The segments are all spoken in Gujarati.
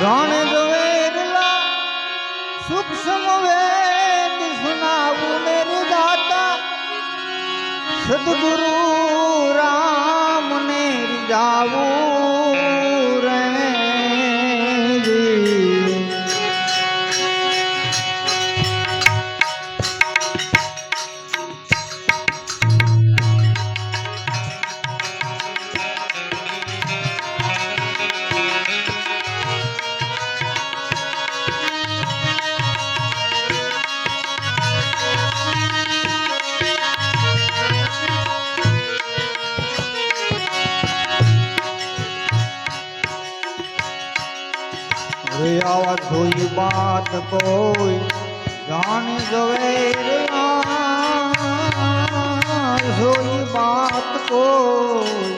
રણ જોવેરલા સૂક્ષ્મ વેદ સુનાવું મેરે દાતા સદગુરુ રામ ને જાવું બાત કોઈ જાણે ઝવેરલા જોઈ બાત કોઈ.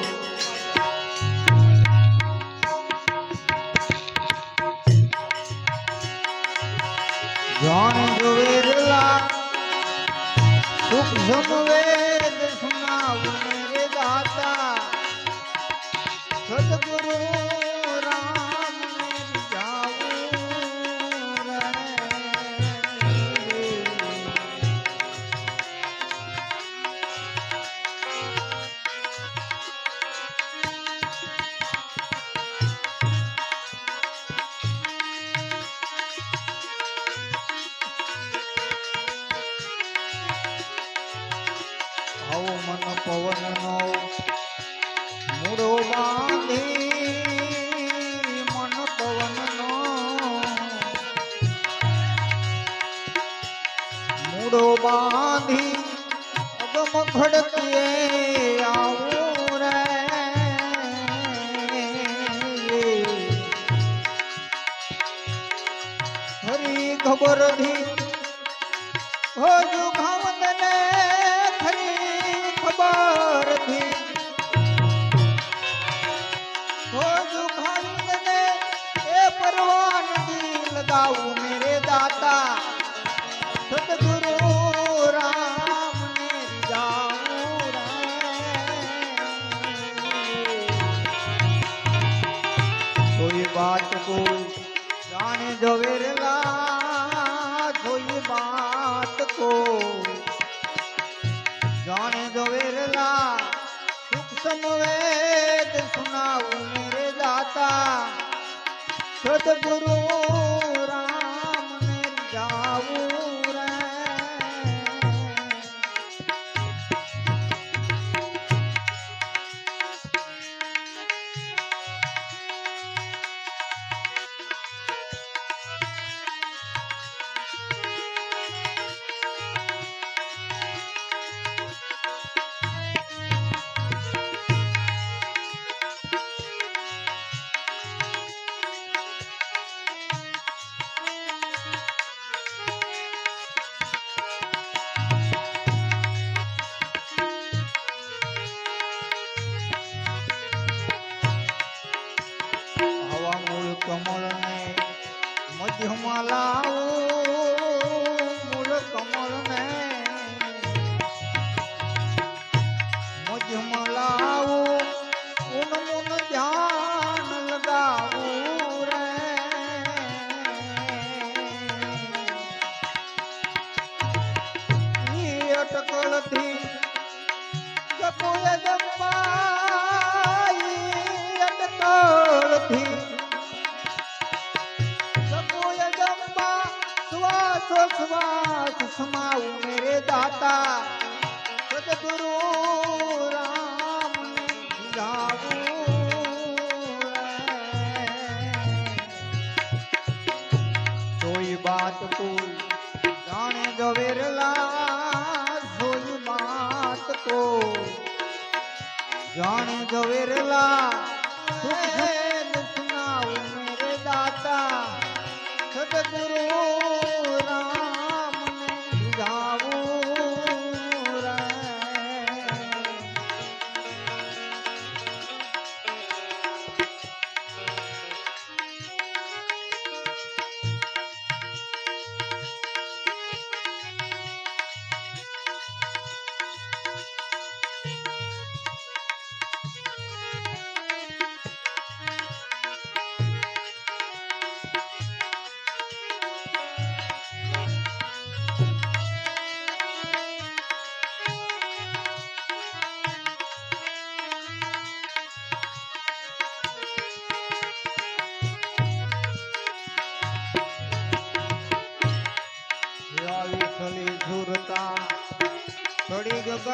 જાણે ઝવેરલા સુખ સમવેદ મૂળો બાંધી અગમ ખડકીએ આવું રે. હરી ખબર ધી હોજુ ઘાવંદને સમવેદ સુનાવું મેરે દાતા. સદગુરુ જંપા શ્વાસો શ્વાસ સમાવું મેરે દાતા. સદગુરુ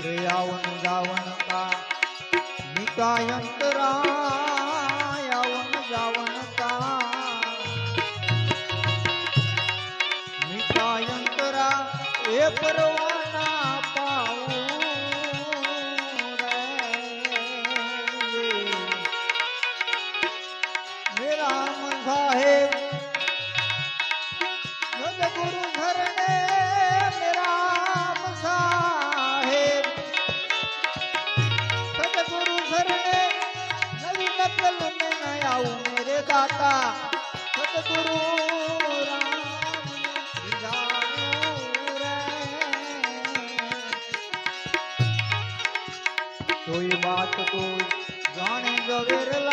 श्रेयावन जावन का निकायंतरायावन जावन का निकायंतरा ए परवा દાતા સદગુરુ કોઈ વાત કોઈ જાણે ગવેરલા